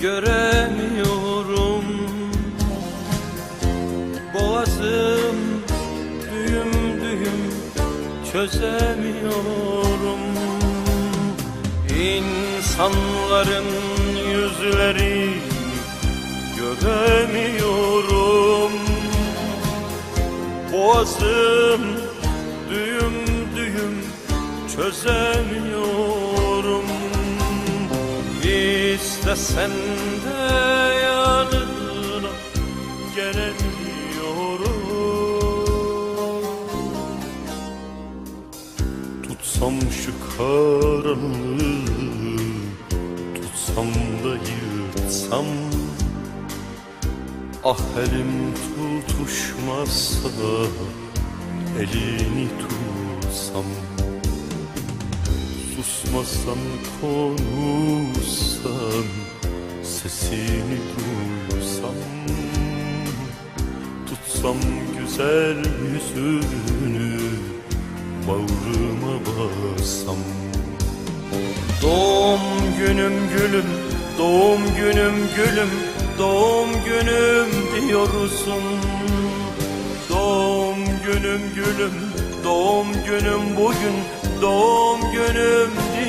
göremiyorum. Boğazım düğüm düğüm çözemiyorum. İnsanların yüzlerini göremiyorum. Boğazım düğüm düğüm çözemiyorum İstesen de yanına gelemiyorum. Tutsam şu karanlığı Tutsam da yırtsam Ah elim tutuşmazsa Elini tutsam Susmasan konuşsan Sesini duysam Tutsam güzel yüzünü Bağrıma bassam Doğum günüm gülüm, doğum günüm gülüm, doğum günüm diyorsun. Doğum günüm gülüm, doğum günüm bugün, doğum günüm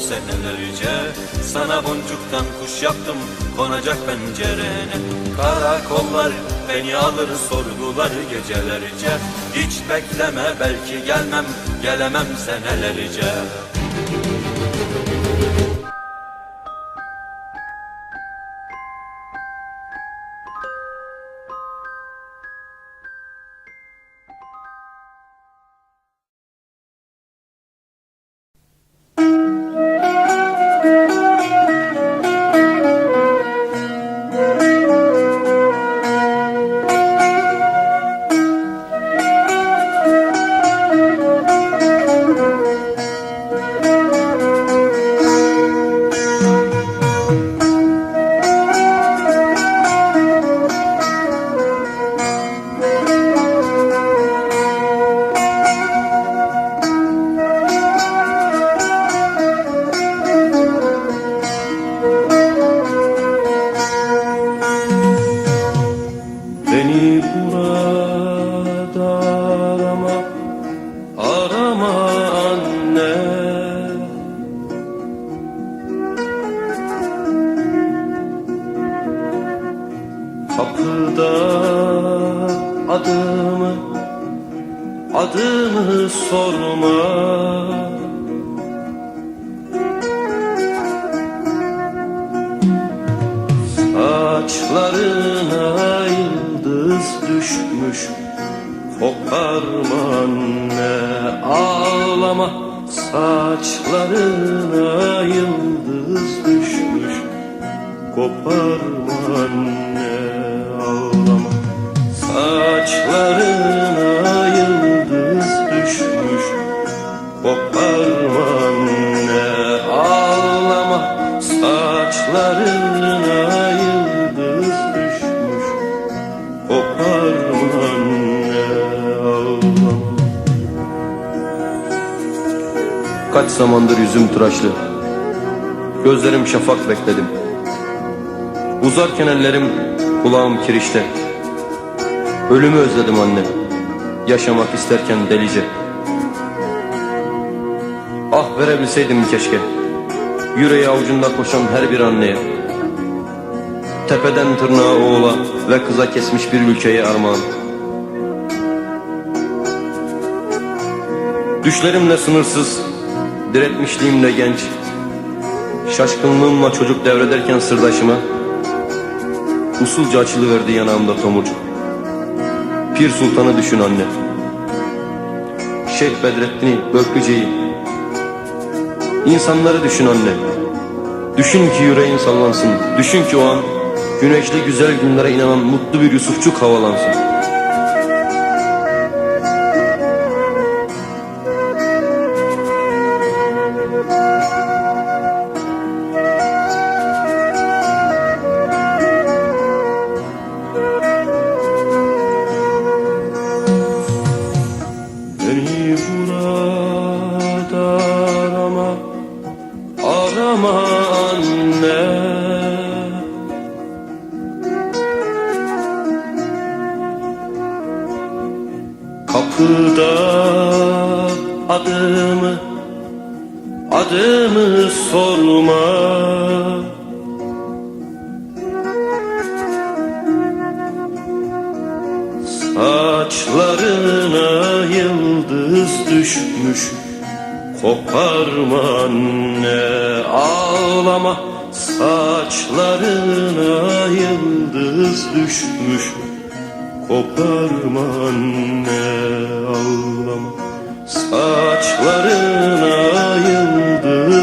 senelerce. Sana boncuktan kuş yaptım, konacak pencerene. Karakollar beni alır, sorgular gecelerce. Hiç bekleme belki gelmem, gelemem senelerce. Adımı, adımı sorma. Saçlarına yıldız düşmüş Koparma anne ağlama. Saçlarına yıldız düşmüş Koparma anne ağlama Saçlarına yıldız düşmüş. Koparma anne ağlama Saçlarına yıldız düşmüş. Koparma anne ağlama. Kaç zamandır yüzüm tıraşlı. Gözlerim şafak bekledim. Uzarken ellerim kulağım kirişte Ölümü özledim anne Yaşamak isterken delice. Ah verebilseydim keşke. Yüreği avucunda koşan her bir anneye. Tepeden tırnağa oğula ve kıza kesmiş bir ülkeye armağan. Düşlerimle sınırsız, diretmişliğimle genç. Şaşkınlığımla çocuk devrederken sırdaşıma Usulca açılıverdi yanağımda tomurcuk Pir Sultan'ı düşün anne. Şeyh Bedrettin'i, Börklüce'yi İnsanları düşün anne. Düşün ki yüreğin sallansın. Düşün ki o an Güneşli güzel günlere inanan mutlu bir Yusufçuk havalansın Okulda adımı adımı sorma. Saçlarına yıldız düşmüş Koparma anne ağlama. Saçlarına yıldız düşmüş Koparma anne ağlama Saçlarına yıldız